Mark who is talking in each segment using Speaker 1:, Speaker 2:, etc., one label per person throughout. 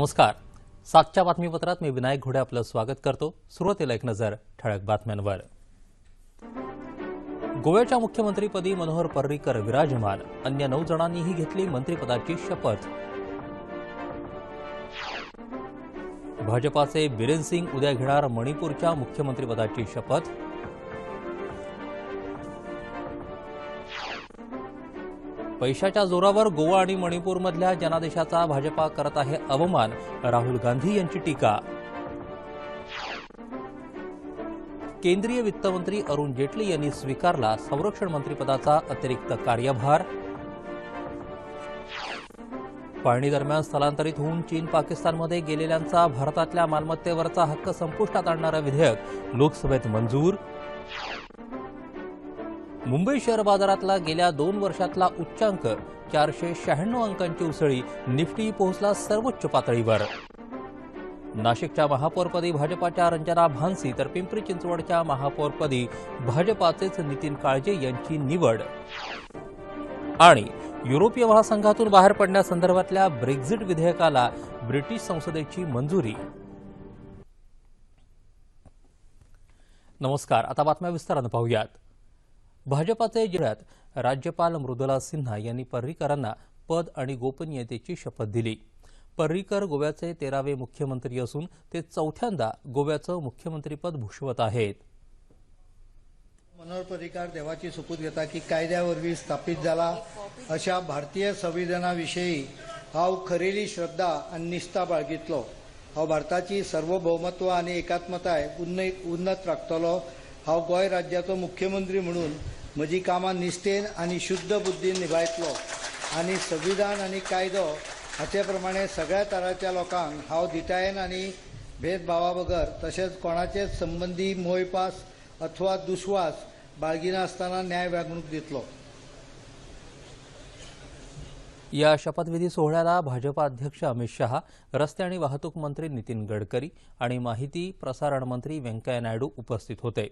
Speaker 1: नमस्कार. सातच्या बातमीपत्रात मी विनायक घोडे आपलं स्वागत करतो. सुरुवातीला एक नजर ठळक बातम्यांवर. गोव्याच्या मुख्यमंत्रीपदी मनोहर पर्रीकर विराजमान. अन्य नऊ जणांनीही घेतली मंत्रिपदाची शपथ. भाजपाचे बिरेन सिंग उद्या घेणार मणिपूरच्या मुख्यमंत्रीपदाची शपथ. पैशाच्या जोरावर गोवा आणि मणिपूरमधल्या जनादेशाचा भाजपा करत आहे अवमान. राहुल गांधी यांची टीका. केंद्रीय वित्तमंत्री अरुण जेटली यांनी स्वीकारला संरक्षण मंत्रीपदाचा अतिरिक्त कार्यभार. पाहणी दरम्यान स्थलांतरित होऊन चीन पाकिस्तानमध्ये गेलेल्यांचा भारतातल्या मालमत्तेवरचा हक्क संपुष्टात आणणारं विधेयक लोकसभेत मंजूर. मुंबई शेअर बाजारातला गेल्या दोन वर्षातला उच्चांक चारशे शहाण्णव अंकांची उसळी निफ्टी पोहोचला सर्वोच्च पातळीवर. नाशिकच्या महापौरपदी भाजपाच्या रंजना भानसी तर पिंपरी चिंचवडच्या महापौरपदी भाजपाचेच नितीन काळजे यांची निवड. आणि युरोपीय महासंघातून बाहेर पडण्यासंदर्भातल्या ब्रेक्झिट विधेयकाला ब्रिटिश संसदेची मंजुरी. नमस्कार आता बातम्या विस्तारानं पाहूयात. भाजपाचे जिल्ह्यात राज्यपाल मृदुला सिन्हा यांनी पर्रीकरांना पद आणि गोपनीयतेची शपथ दिली. पर्रीकर गोव्याचे तेरावे मुख्यमंत्री असून ते चौथ्यांदा गोव्याचं मुख्यमंत्रीपद भूषवत आहेत.
Speaker 2: मनोहर पर्रीकार देवाची सुपूत घेता की कायद्यावरवी स्थापीत झाला अशा भारतीय संविधानाविषयी हांव खरेली श्रद्धा आनी निश्ठा बाळगितलो. हांव भारताची सार्वभौमत्व आनी एकात्मताय उन्नत राखतलो. हांव गोंय राज्याचो मुख्यमंत्री म्हणून म्हजी कामां निश्ठेन आनी शुद्ध बुद्दीन निभायतलो. आनी संविधान आनी कायदो हाचे प्रमाणे सगळ्या तराच्या लोकांक हांव दिटायेन आनी भेदभावा बगर तशेंच कोणाचेच संबंदी मोयपास अथवा दुस्वास बाळगिनासतना न्याय वागणूक दितलो.
Speaker 1: या शपथविधी सोहळ्याला भाजपा अध्यक्ष अमित शहा रस्ते आणि वाहतूक मंत्री नितीन गडकरी आणि माहिती प्रसारण मंत्री व्यंकय्या नायडू उपस्थित होते.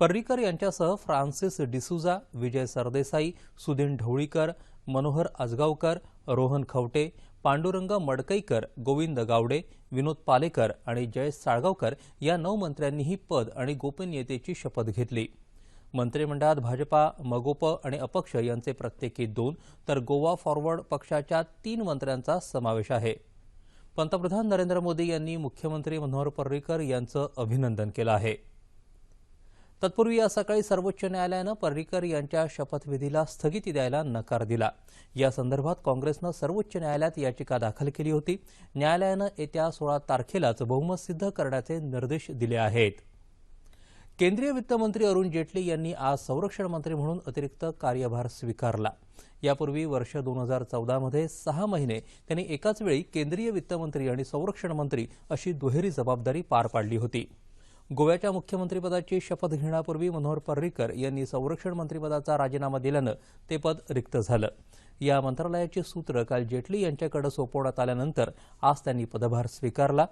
Speaker 1: पर्रीकर यांच्यासह फ्रान्सिस डिसुजा विजय सरदेसाई सुदीन ढवळीकर मनोहर आजगावकर रोहन खवटे पांडुरंग मडकईकर गोविंद गावडे विनोद पालेकर आणि जयेश साळगावकर या नऊ मंत्र्यांनीही पद आणि गोपनीयतेची शपथ घेतली. मंत्रिमंडळात भाजपा मगोप आणि अपक्ष यांचे प्रत्येकी दोन तर गोवा फॉरवर्ड पक्षाच्या तीन मंत्र्यांचा समावेश आहे. पंतप्रधान नरेंद्र मोदी यांनी मुख्यमंत्री मनोहर पर्रीकर यांचं अभिनंदन केलं आहे. तत्पूर्वी आज सकाळी सर्वोच्च न्यायालयानं पर्रीकर यांच्या शपथविधीला स्थगिती द्यायला नकार दिला. या संदर्भात काँग्रेसनं सर्वोच्च न्यायालयात याचिका दाखल केली होती. न्यायालयानं येत्या सोळा तारखेलाच बहुमत सिद्ध करण्याचे निर्देश दिले आहेत. केंद्रीय वित्तमंत्री अरुण जेटली यांनी आज संरक्षण मंत्री म्हणून अतिरिक्त कार्यभार स्वीकारला. यापूर्वी वर्ष दोन हजार चौदामध्ये सहा महिने त्यांनी एकाच वेळी केंद्रीय वित्तमंत्री आणि संरक्षण मंत्री अशी दुहेरी जबाबदारी पार पाडली होती. गोव्याच्या मुख्यमंत्रीपदाची शपथ घेण्यापूर्वी मनोहर पर्रीकर यांनी संरक्षण मंत्रिपदाचा राजीनामा दिल्यानं ते पद रिक्त झालं. या मंत्रालयाची सूत्र काल जेटली यांच्याकडे सोपवण्यात आल्यानंतर आज त्यांनी पदभार स्वीकारला.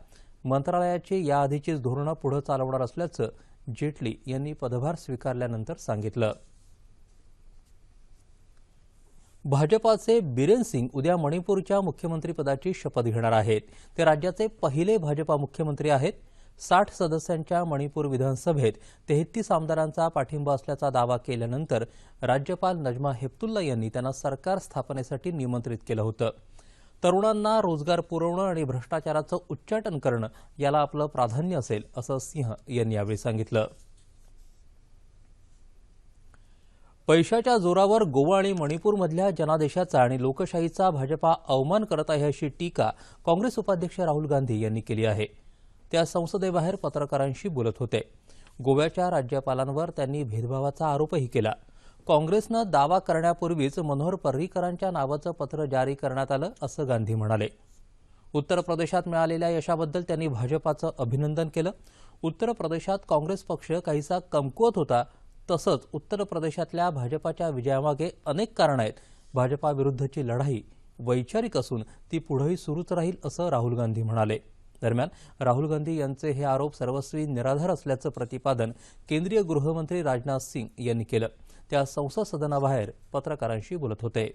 Speaker 1: मंत्रालयाची याआधीचीच धोरणं पुढे चालवणार असल्याचं जेटली यांनी पदभार स्वीकारल्यानंतर सांगितलं. भाजपाचे बिरेन सिंग उद्या मणिपूरच्या मुख्यमंत्रीपदाची शपथ घेणार आहेत. ते राज्याचे पहिले भाजपा मुख्यमंत्री आहेत. साठ सदस्यांच्या मणिपूर विधानसभेत तेहतीस आमदारांचा पाठिंबा असल्याचा दावा केल्यानंतर राज्यपाल नजमा हेपतुल्ला यांनी त्यांना सरकार स्थापनेसाठी निमंत्रित केलं होतं. तरुणांना रोजगार पुरवणं आणि भ्रष्टाचाराचं उच्चाटन करणं याला आपलं प्राधान्य असेल असं सिंह यांनी यावेळी सांगितलं. पैशाच्या जोरावर गोवा आणि मणिपूरमधल्या जनादेशाचा आणि लोकशाहीचा भाजपा अवमान करत आहे अशी टीका काँग्रेस उपाध्यक्ष राहुल गांधी यांनी केली आहे. त्या संसदेबाहेर पत्रकारांशी बोलत होते. गोव्याच्या राज्यपालांवर त्यांनी भेदभावाचा आरोपही केला. काँग्रेसनं दावा करण्यापूर्वीच मनोहर पर्रीकरांच्या नावाचं पत्र जारी करण्यात आलं असं गांधी म्हणाले. उत्तर प्रदेशात मिळालेल्या यशाबद्दल त्यांनी भाजपाचं अभिनंदन केलं. उत्तर प्रदेशात काँग्रेस पक्ष काहीसा कमकुवत होता तसंच उत्तर प्रदेशातल्या भाजपाच्या विजयामागे अनेक कारणं आहेत. भाजपाविरुद्धची लढाई वैचारिक असून ती पुढेही सुरूच राहील असं राहुल गांधी म्हणाले. दरम्यान राहुल गांधी यांचे हे आरोप सर्वस्वी निराधार असल्याचं प्रतिपादन केंद्रीय गृहमंत्री राजनाथ सिंग यांनी केलं. त्या संसद सदनाबाहेर पत्रकारांशी बोलत होते.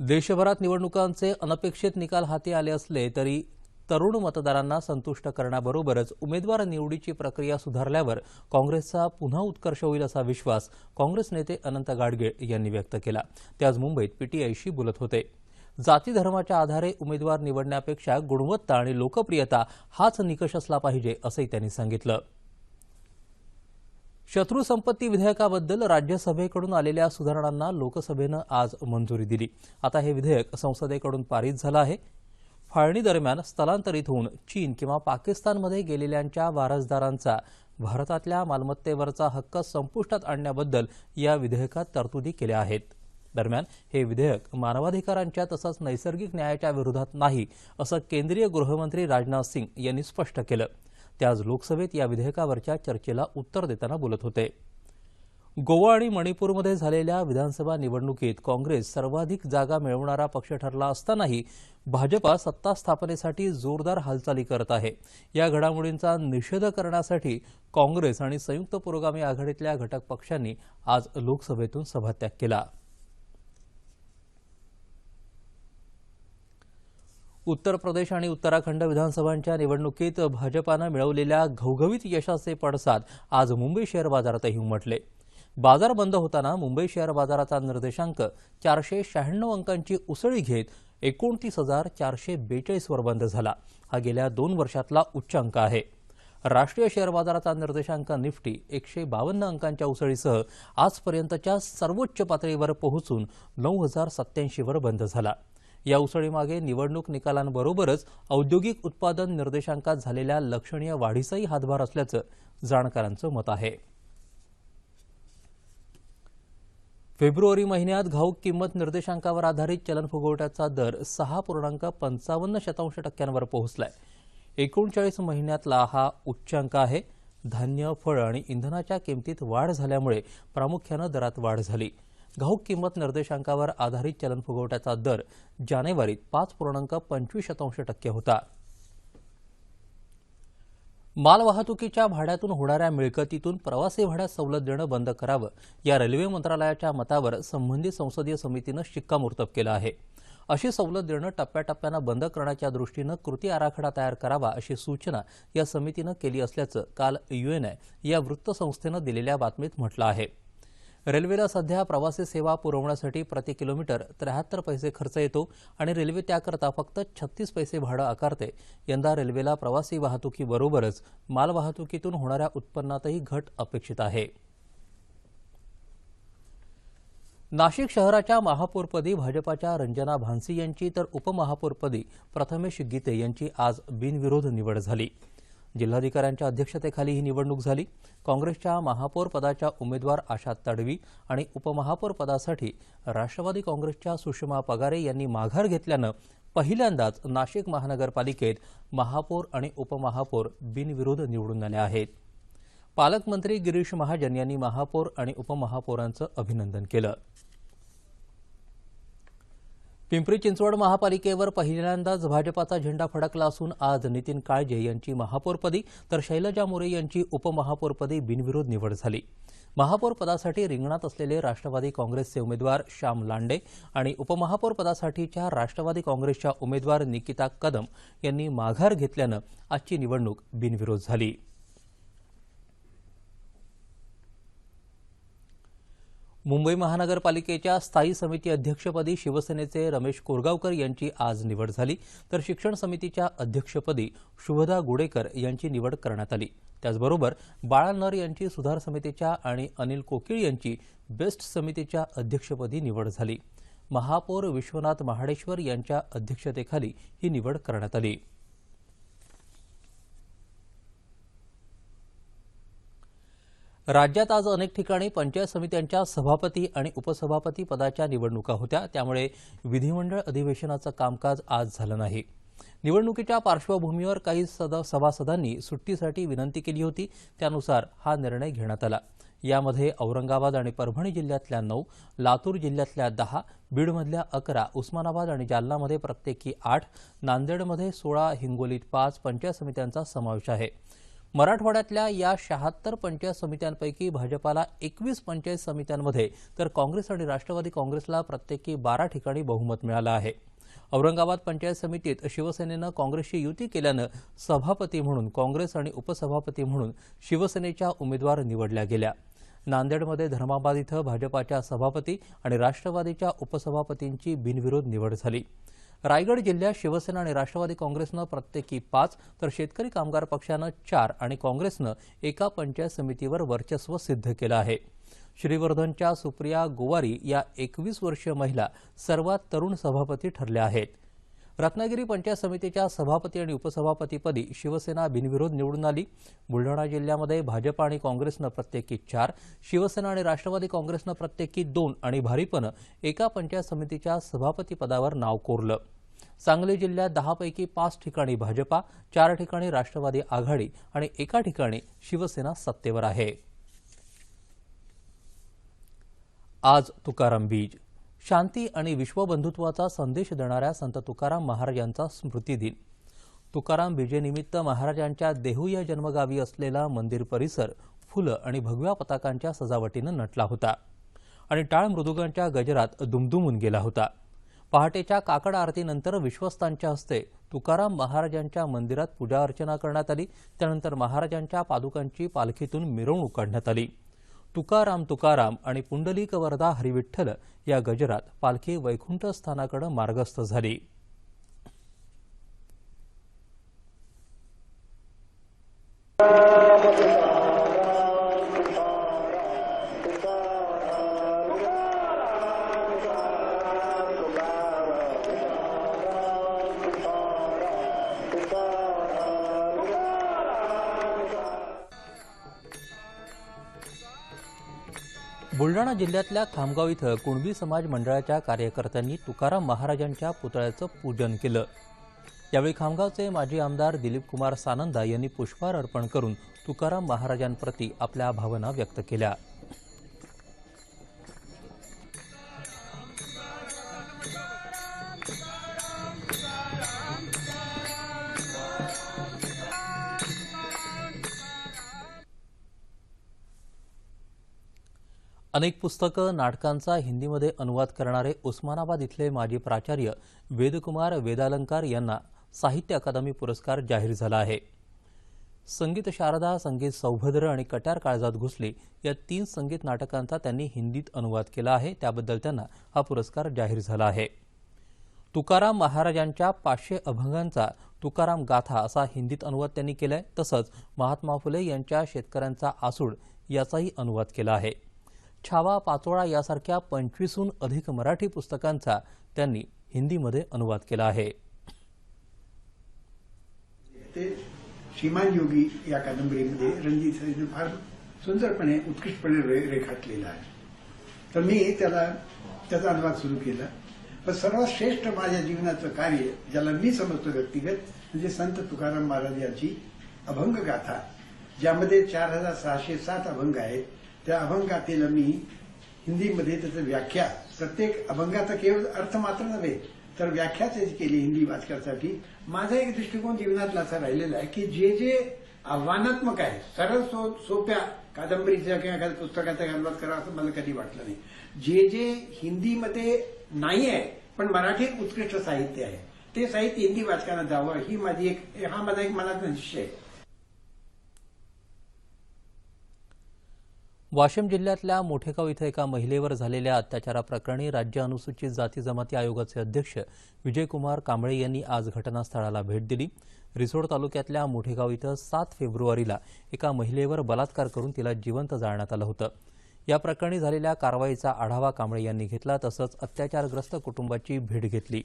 Speaker 1: देशभरात निवडणुकांचे अनपेक्षित निकाल हाती आले असले तरी तरुण मतदारांना संतुष्ट करण्याबरोबरच उमेदवार निवडीची प्रक्रिया सुधारल्यावर काँग्रेसचा पुन्हा उत्कर्ष होईल असा विश्वास काँग्रेस नेते अनंत गाडगीळ यांनी व्यक्त केला. ते आज मुंबईत पीटीआयशी बोलत होते. जाती धर्माच्या आधारे उमेदवार निवडण्यापेक्षा गुणवत्ता आणि लोकप्रियता हाच निकष असला पाहिजे असंही त्यांनी सांगितलं. शत्रू संपत्ती विधेयकाबद्दल राज्यसभेकडून आलेल्या सुधारणांना लोकसभेनं आज मंजुरी दिली. आता हे विधेयक संसदेकडून पारित झालं आहे. फाळणी दरम्यान स्थलांतरित होऊन चीन किंवा पाकिस्तानमध्ये गेलेल्यांच्या वारसदारांचा भारतातल्या मालमत्तेवरचा हक्क संपुष्टात आणण्याबद्दल या विधेयकात तरतुदी केल्या आहेत. दरम्यान हे विधेयक मानवाधिकारांच्या तसंच नैसर्गिक न्यायाच्या विरोधात नाही असं केंद्रीय गृहमंत्री राजनाथ सिंग यांनी स्पष्ट केलं. ते आज लोकसभेत या विधेयकावरच्या चर्चेला उत्तर देताना बोलत होते. गोवा आणि मणिपूरमध्ये झालेल्या विधानसभा निवडणुकीत काँग्रेस सर्वाधिक जागा मिळवणारा पक्ष ठरला असतानाही भाजपा सत्ता स्थापनेसाठी जोरदार हालचाली करत आहे. या घडामोडींचा निषेध करण्यासाठी काँग्रेस आणि संयुक्त पुरोगामी आघाडीतल्या घटक पक्षांनी आज लोकसभेतून सभात्याग केला. उत्तर प्रदेश आणि उत्तराखंड विधानसभांच्या निवडणुकीत भाजपानं मिळवलेल्या घवघवीत यशाचे पडसाद आज मुंबई शेअर बाजारातही उमटले. बाजार बंद होताना मुंबई शेअर बाजाराचा निर्देशांक चारशे शहाण्णव अंकांची उसळी घेत एकोणतीस हजार चारशे बेचाळीसवर बंद झाला. हा गेल्या दोन वर्षातला उच्चांक आहे. राष्ट्रीय शेअर बाजाराचा निर्देशांक निफ्टी एकशे बावन्न अंकांच्या उसळीसह आजपर्यंतच्या सर्वोच्च पातळीवर पोहोचून नऊ हजार सत्याऐंशीवर बंद झाला. या उसळीमागे निवडणूक निकालांबरोबरच औद्योगिक उत्पादन निर्देशांकात झालेल्या लक्षणीय वाढीचाही हातभार असल्याचं जाणकारांचं मत आहे. फेब्रुवारी महिन्यात घाऊक किंमत निर्देशांकावर आधारित चलन फुगवट्याचा दर सहा पूर्णांक पंचावन्न शतांश टक्क्यांवर पोहोचलाय. एकोणचाळीस महिन्यातला हा उच्चांक आहे. धान्य फळं आणि इंधनाच्या किमतीत वाढ झाल्यामुळे प्रामुख्यानं दरात वाढ झाली. घाऊक किंमत निर्देशांकावर आधारित चलन फुगवट्याचा दर जानेवारीत पाच पूर्णांक पंचवीस शतांश टक्के होता. मालवाहतुकीच्या भाड्यातून होणाऱ्या मिळकतीतून प्रवासी भाड्यात सवलत देणं बंद करावं या रेल्वे मंत्रालयाच्या मतावर संबंधित संसदीय समितीनं शिक्कामोर्तब केलं आहे. अशी सवलत देणं टप्प्याटप्प्यानं बंद करण्याच्या दृष्टीनं कृती आराखडा तयार करावा अशी सूचना या समितीनं केली असल्याचं काल युएनआय या वृत्तसंस्थेनं दिलेल्या बातमीत म्हटलं आहे. रेल्वेला सध्या प्रवासी सेवा पुरवण्यासाठी प्रति किलोमीटर त्र्याहत्तर पैसे खर्च येतो आणि रेल्वे त्याकरता फक्त छत्तीस पैसे भाडं आकारते. यंदा रेल्वेला प्रवासी वाहतुकीबरोबरच मालवाहतुकीतून होणाऱ्या उत्पन्नातही घट अपेक्षित आहे. नाशिक शहराच्या महापौरपदी भाजपाच्या रंजना भानसी यांची तर उपमहापौरपदी प्रथमेश गीते यांची आज बिनविरोध निवड झाली. जिल्हाधिकाऱ्यांच्या अध्यक्षतेखाली ही निवडणूक झाली. काँग्रेसच्या महापौर पदाच्या उमेदवार आशा तडवी आणि उपमहापौर पदासाठी राष्ट्रवादी काँग्रेसच्या सुषमा पगारे यांनी माघार घेतल्यानं पहिल्यांदाच नाशिक महानगरपालिकेत महापौर आणि उपमहापौर बिनविरोध निवडून आले आहेत. पालकमंत्री गिरीश महाजन यांनी महापौर आणि उपमहापौरांचं अभिनंदन केलं. पिंपरी चिंचवड महापालिकेवर पहिल्यांदाच भाजपाचा झेंडा फडकला असून आज नितीन काळजे यांची महापौरपदी तर शैलजा मोरे यांची उपमहापौरपदी बिनविरोध निवड झाली. महापौरपदासाठी रिंगणात असलेले राष्ट्रवादी काँग्रेसचे उमेदवार श्याम लांडे आणि उपमहापौरपदासाठीच्या राष्ट्रवादी काँग्रेसच्या उमेदवार निकिता कदम यांनी माघार घेतल्यानं आजची निवडणूक बिनविरोध झाली. मुंबई महानगरपालिकेच्या स्थायी समिती अध्यक्षपदी शिवसेनेचे रमेश कोरगावकर यांची आज निवड झाली. तर शिक्षण समितीच्या अध्यक्षपदी शुभदा गुडेकर यांची निवड करण्यात आली. त्याचबरोबर बाळा नर यांची सुधार समितीच्या आणि अनिल कोकिळ यांची बेस्ट समितीच्या अध्यक्षपदी निवड झाली. महापौर विश्वनाथ महाडेश्वर यांच्या अध्यक्षतेखाली ही निवड करण्यात आली. राज्यात आज अनेक ठिकाणी पंचायत समित्यांच्या सभापती आणि उपसभापती पदाच्या निवडणुका होत्या. त्यामुळे विधिमंडळ अधिवेशनाचं कामकाज आज झालं नाही. निवडणुकीच्या पार्श्वभूमीवर काही सद सभासदांनी सुट्टीसाठी विनंती केली होती. त्यानुसार हा निर्णय घेण्यात आला. यामध्ये औरंगाबाद आणि परभणी जिल्ह्यातल्या नऊ लातूर जिल्ह्यातल्या दहा बीडमधल्या अकरा उस्मानाबाद आणि जालनामध्ये प्रत्येकी आठ नांदेडमध्ये सोळा हिंगोलीत पाच पंचायत समित्यांचा समावेश आहे. मराठवाड्यातल्या या शहात्तर पंचायत समित्यांपैकी भाजपाला एकवीस पंचायत समित्यांमध्ये तर काँग्रेस आणि राष्ट्रवादी काँग्रेसला प्रत्येकी बारा ठिकाणी बहुमत मिळालं आहे. औरंगाबाद पंचायत समितीत शिवसेनेनं काँग्रेसशी युती केल्यानं सभापती म्हणून काँग्रेस आणि उपसभापती म्हणून शिवसेनेच्या उमेदवार निवडल्या गेल्या. नांदेडमध्ये धर्माबाद इथं भाजपाच्या सभापती आणि राष्ट्रवादीच्या उपसभापतींची बिनविरोध निवड झाली. रायगड जिल्ह्यात शिवसेना आणि राष्ट्रवादी काँग्रेसनं प्रत्येकी पाच तर शेतकरी कामगार पक्षानं चार आणि काँग्रेसनं एका पंचायत समितीवर वर्चस्व सिद्ध केलं आहे. श्रीवर्धनच्या सुप्रिया गोवारी या एकवीस वर्षीय महिला सर्वात तरुण सभापती ठरल्या आहेत. रत्नागिरी पंचायत समितीच्या सभापती आणि उपसभापतीपदी शिवसेना बिनविरोध निवडून आली. बुलढाणा जिल्ह्यामध्ये भाजप आणि काँग्रेसनं प्रत्येकी चार शिवसेना आणि राष्ट्रवादी काँग्रेसनं प्रत्येकी दोन आणि भारिपनं एका पंचायत समितीच्या सभापतीपदावर नाव कोरलं. सांगली जिल्ह्यात दहापैकी पाच ठिकाणी भाजपा चार ठिकाणी राष्ट्रवादी आघाडी आणि एका ठिकाणी शिवसेना सत्तेवर आहे. आज तुकाराम बीज शांती आणि विश्वबंधुत्वाचा संदेश देणाऱ्या संत तुकाराम महाराजांचा स्मृती दिन. तुकाराम विजयनिमित्त महाराजांच्या देहू या जन्मगावी असलेला मंदिर परिसर फुलं आणि भगव्या पताकांच्या सजावटीनं नटला होता. आणि टाळ मृदुगांच्या गजरात दुमदुमून गेला होता. पहाटेच्या काकड आरतीनंतर विश्वस्तांच्या हस्ते तुकाराम महाराजांच्या मंदिरात पूजा अर्चना करण्यात आली. त्यानंतर महाराजांच्या पादुकांची पालखीतून मिरवणूक काढण्यात आली. तुकाराम तुकाराम आणि पुंडलिक वरदा हरिविठ्ठल या गजरात पालखी वैकुंठ स्थानाकडे मार्गस्थ झाली. बुलडाणा जिल्ह्यातल्या खामगाव इथं कुणबी समाज मंडळाच्या कार्यकर्त्यांनी तुकाराम महाराजांच्या पुतळ्याचं पूजन केलं. यावेळी खामगावचे माजी आमदार दिलीप कुमार सानंदा यांनी पुष्पहार अर्पण करून तुकाराम महाराजांप्रती आपल्या भावना व्यक्त केल्या. अनेक पुस्तकं नाटकांचा हिंदीमध्ये अनुवाद करणारे उस्मानाबाद इथले माजी प्राचार्य वेदकुमार वेदालंकार यांना साहित्य अकादमी पुरस्कार जाहीर झाला आहे. संगीत शारदा संगीत सौभद्र आणि कट्यार काळजात घुसली या तीन संगीत नाटकांचा त्यांनी हिंदीत अनुवाद केला आहे. त्याबद्दल त्यांना हा पुरस्कार जाहीर झाला आहे. तुकाराम महाराजांच्या पाचशे अभंगांचा तुकाराम गाथा असा हिंदीत अनुवाद त्यांनी केलाय. तसंच महात्मा फुले यांच्या शेतकऱ्यांचा आसूड याचाही अनुवाद केला आहे. छावा पाचोळा यासारख्या पंचवीसहून अधिक मराठी पुस्तकांचा त्यांनी हिंदीमध्ये अनुवाद केला आहे.
Speaker 3: ते श्रीमान योगी या कादंबरीमध्ये रणजित सिंह फार सुंदरपणे उत्कृष्टपणे रे- रेखाटलेलं आहे. तर मी त्याला त्याचा अनुवाद सुरू केला. पण सर्वात श्रेष्ठ माझ्या जीवनाचं कार्य ज्याला मी समजतो व्यक्तिगत म्हणजे संत तुकाराम महाराज यांची अभंग गाथा ज्यामध्ये चार हजार सहाशे सात अभंग आहेत त्या अभंगातील मी हिंदीमध्ये त्याचं व्याख्या प्रत्येक अभंगाचा केवळ अर्थ मात्र नव्हे तर व्याख्या त्याची केली हिंदी वाचकासाठी माझा एक दृष्टिकोन जीवनातला असा राहिलेला आहे की जे जे आव्हानात्मक आहे सरळ सो सोप्या कादंबरीच्या किंवा एखाद्या पुस्तकाचा अनुवाद करा असं मला कधी वाटलं नाही. जे जे हिंदीमध्ये नाही आहे पण मराठीत उत्कृष्ट साहित्य आहे ते साहित्य हिंदी वाचकांना जावं ही माझी एक हा माझा एक मनाचा निश्चय आहे.
Speaker 1: वाशिम जिल्ह्यातल्या मोठेगाव इथं एका महिलेवर झालेल्या अत्याचाराप्रकरणी राज्य अनुसूचित जाती जमाती आयोगाचे अध्यक्ष विजयकुमार कांबळे यांनी आज घटनास्थळाला भेट दिली. रिसोड तालुक्यातल्या मोठेगाव इथं सात फेब्रुवारीला एका महिलेवर बलात्कार करून तिला जिवंत जाळण्यात आलं होतं. या प्रकरणी झालेल्या कारवाईचा आढावा कांबळे यांनी घेतला तसंच अत्याचारग्रस्त कुटुंबाची भेट घेतली.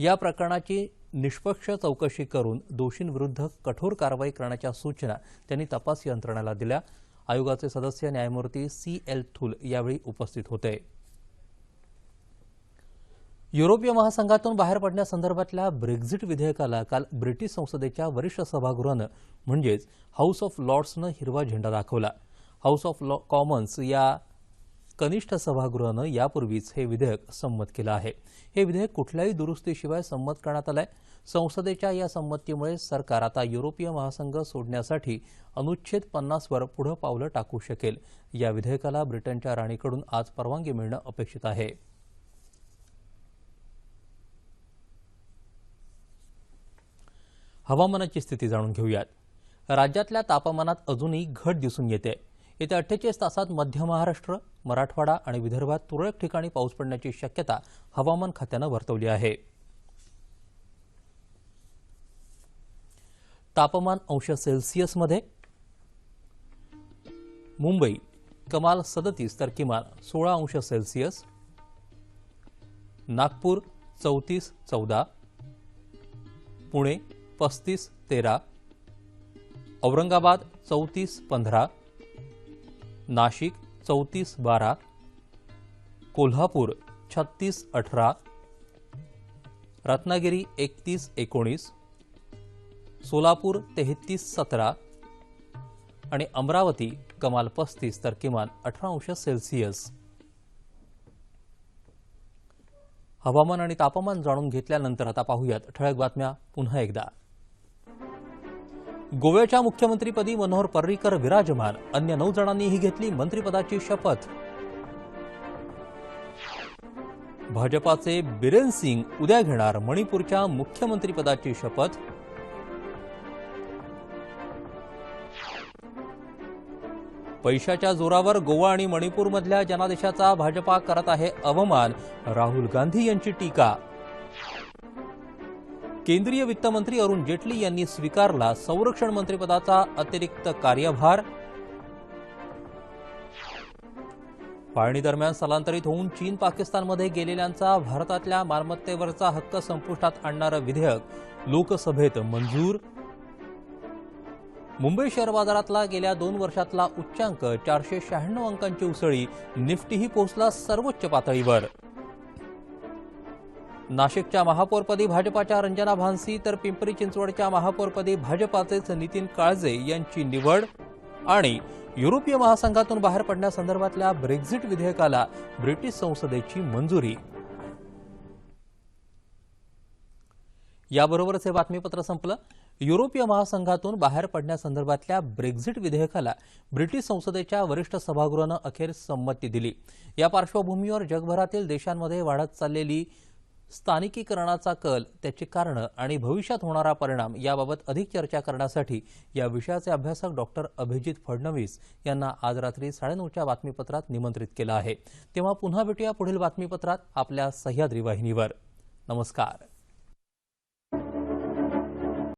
Speaker 1: या प्रकरणाची निष्पक्ष चौकशी करून दोषींविरुद्ध कठोर कारवाई करण्याच्या सूचना त्यांनी तपास यंत्रणेला दिल्या. आयोगाचे सदस्य न्यायमूर्ती सी एल थुल यावेळी उपस्थित होते. युरोपीय महासंघातून बाहेर पडण्यासंदर्भातल्या ब्रेक्झिट विधेयकाला काल ब्रिटिश संसदेच्या वरिष्ठ सभागृहानं म्हणजेच हाऊस ऑफ लॉर्ड्सनं हिरवा झेंडा दाखवला. हाऊस ऑफ लॉ कॉमन्स या कनिष्ठ सभागृहानं यापूर्वीच हे विधेयक संमत केलं आहे. हे विधेयक कुठल्याही दुरुस्तीशिवाय संमत करण्यात आलंय. संसदेच्या या संमतीमुळे सरकार आता युरोपीय महासंघ सोडण्यासाठी अनुच्छेद पन्नासवर पुढं पावलं टाकू शकेल. या विधेयकाला ब्रिटनच्या राणीकडून आज परवानगी मिळणं अपेक्षित आहे. हवामानाची स्थिती जाणून घेऊयात. राज्यातल्या तापमानात अजूनही घट दिसून येते. येत्या अठ्ठेचाळीस तासात मध्य महाराष्ट्र मराठवाडा आणि विदर्भात तुरळक ठिकाणी पाऊस पडण्याची शक्यता हवामान खात्यानं वर्तवली आहे. तापमान अंश सेल्सिअसमध्ये मुंबई कमाल सदतीस तर किमान सोळा अंश सेल्सिअस नागपूर चौतीस चौदा पुणे पस्तीस तेरा औरंगाबाद चौतीस पंधरा नाशिक चौतीस बारा कोल्हापूर छत्तीस अठरा रत्नागिरी एकतीस एकोणीस सोलापूर तेहतीस सतरा आणि अमरावती कमाल पस्तीस तर किमान अठरा अंश सेल्सिअस. हवामान आणि तापमान जाणून घेतल्यानंतर आता पाहूयात ठळक बातम्या पुन्हा एकदा. गोव्याच्या मुख्यमंत्रीपदी मनोहर पर्रीकर विराजमान. अन्य नऊ जणांनीही घेतली मंत्रिपदाची शपथ. भाजपाचे बिरेन सिंग उद्या घेणार मणिपूरच्या मुख्यमंत्रीपदाची शपथ. पैशाच्या जोरावर गोवा आणि मणिपूरमधल्या जनादेशाचा भाजपा करत आहे अवमान. राहुल गांधी यांची टीका. केंद्रीय वित्तमंत्री अरुण जेटली यांनी स्वीकारला संरक्षण मंत्रिपदाचा अतिरिक्त कार्यभार. फाळणी दरम्यान स्थलांतरित होऊन चीन पाकिस्तानमध्ये गेलेल्यांचा भारतातल्या मालमत्तेवरचा हक्क संपुष्टात आणणारं विधेयक लोकसभेत मंजूर. मुंबई शेअर बाजारातला गेल्या दोन वर्षातला उच्चांक चारशे शहाण्णव अंकांची उसळी निफ्टीही पोहोचला सर्वोच्च पातळीवर. नाशिकच्या महापौरपदी भाजपाच्या रंजना भानसी तर पिंपरी चिंचवडच्या महापौरपदी भाजपाचेच नितीन काळजे यांची निवड आणि युरोपीय महासंघातून बाहेर पडण्यासंदर्भातल्या ब्रेक्झिट विधेयकाला ब्रिटिश संसदेची मंजुरी. याबरोबरच हे बातमीपत्र संपलं. युरोपीय महासंघातून बाहेर पडण्यासंदर्भातल्या ब्रेक्झिट विधेयकाला ब्रिटिश संसदेच्या वरिष्ठ सभागृहानं अखेर संमती दिली. या पार्श्वभूमीवर जगभरातील देशांमध्ये वाढत चाललेली स्थानिकीकरणाचा कल त्याची कारणं आणि भविष्यात होणारा परिणाम याबाबत अधिक चर्चा करण्यासाठी या विषयाचे अभ्यासक डॉक्टर अभिजित फडणवीस यांना आज रात्री साडेनऊच्या बातमीपत्रात निमंत्रित केलं आहे. तेव्हा पुन्हा भेटूया पुढील बातमीपत्रात आपल्या सह्याद्री वाहिनीवर. नमस्कार.